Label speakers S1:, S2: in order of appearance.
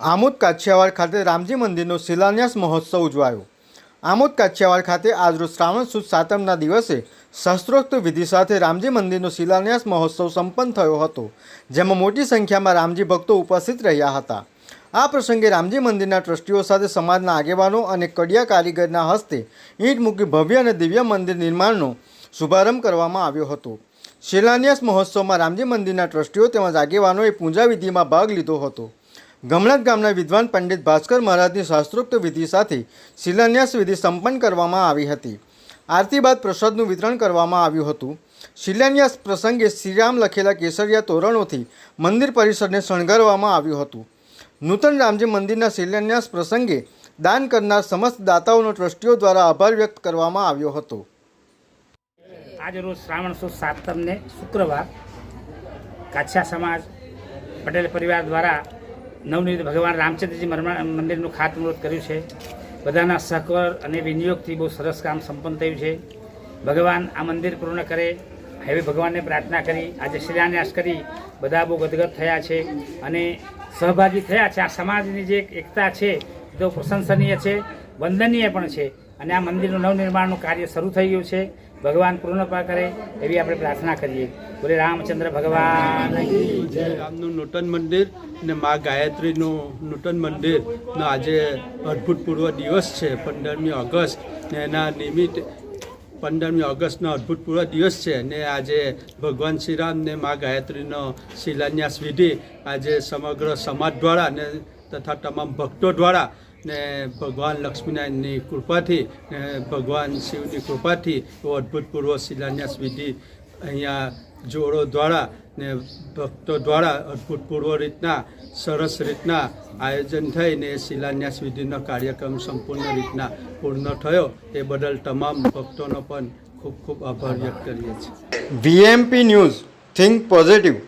S1: આમોદ કાછિયાવાડ ખાતે રામજી મંદિરનો શિલાન્યાસ મહોત્સવ ઉજવાયો. આમોદ કાછિયાવાડ ખાતે આજરોજ શ્રાવણ સુદ સાતમના દિવસે શસ્ત્રોક્ત વિધિ સાથે રામજી મંદિરનો શિલાન્યાસ મહોત્સવ સંપન્ન થયો હતો, જેમાં મોટી સંખ્યામાં રામજી ભક્તો ઉપસ્થિત રહ્યા હતા. આ પ્રસંગે રામજી મંદિરના ટ્રસ્ટીઓ સાથે સમાજના આગેવાનો અને કડિયા કારીગરના હસ્તે ઈંટ મૂકી ભવ્ય અને દિવ્ય મંદિર નિર્માણનો શુભારંભ કરવામાં આવ્યો હતો. શિલાન્યાસ મહોત્સવમાં રામજી મંદિરના ટ્રસ્ટીઓ તેમજ આગેવાનોએ પૂજા વિધિમાં ભાગ લીધો હતો. ગમણાત ગામના વિદ્વાન પંડિત ભાસ્કર મહારાજની શાસ્ત્રોક્ત વિધિ સાથે શિલાન્યાસ વિધિ સંપન્ન કરવામાં આવી હતી. આરતી બાદ પ્રસાદનું વિતરણ કરવામાં આવ્યું હતું. શિલાન્યાસ પ્રસંગે શ્રીરામ લખેલા કેસરિયા તોરણોથી મંદિર પરિસરને શણગારવામાં આવ્યું હતું. નૂતન રામજી મંદિરના શિલાન્યાસ પ્રસંગે દાન કરનાર સમસ્ત દાતાઓનો ટ્રસ્ટીઓ દ્વારા આભાર વ્યક્ત કરવામાં આવ્યો હતો.
S2: આજ રોજ શ્રાવણ સુદ સાતમને શુક્રવાર કાછા સમાજ પટેલ પરિવાર દ્વારા નવનિર્મિત ભગવાન રામચંદ્રજી મંદિરનું ખાતમુહૂર્ત કર્યું છે. બધાના સહકાર અને વિનિયોગથી બહુ સરસ કામ સંપન્ન થયું છે. ભગવાન આ મંદિર પૂર્ણ કરે, હવે ભગવાનને પ્રાર્થના કરી, આજે શિલાન્યાસ કરી, બધા બહુ ગદગદ થયા છે અને સહભાગી થયા છે. આ સમાજની જે એકતા છે તો પ્રશંસનીય છે. વંદનીય પણ છે. અને આ મંદિરનું નવનિર્માણનું કાર્ય શરૂ થઈ ગયું છે. ભગવાન પૂર્ણપા કરે એવી આપણે પ્રાર્થના કરીએ. બોલે રામચંદ્ર ભગવાન.
S3: રામનું નૂતન મંદિર ને મા ગાયત્રીનું નૂતન મંદિર. નો આજે અદ્ભુતપૂર્વ દિવસ છે, પંદરમી ઓગસ્ટ. ને એના નિમિત્તે પંદરમી ઓગસ્ટનો અદ્ભુતપૂર્વ દિવસ છે. ને આજે ભગવાન શ્રીરામ ને મા ગાયત્રીનો શિલાન્યાસ વિધિ આજે સમગ્ર સમાજ દ્વારા ને તથા તમામ ભક્તો દ્વારા ને ભગવાન લક્ષ્મીનારાયણની કૃપાથી, ને ભગવાન શિવની કૃપાથી એવો અદ્ભુતપૂર્વ શિલાન્યાસ વિધિ અહીંયા જોડો દ્વારા ને ભક્તો દ્વારા અદ્ભુતપૂર્વ રીતના, સરસ રીતના આયોજન થઈને શિલાન્યાસ વિધિનો કાર્યક્રમ સંપૂર્ણ રીતના પૂર્ણ થયો. એ બદલ તમામ ભક્તોનો પણ ખૂબ ખૂબ આભાર વ્યક્ત કરીએ છીએ.
S1: VMP news, think positive.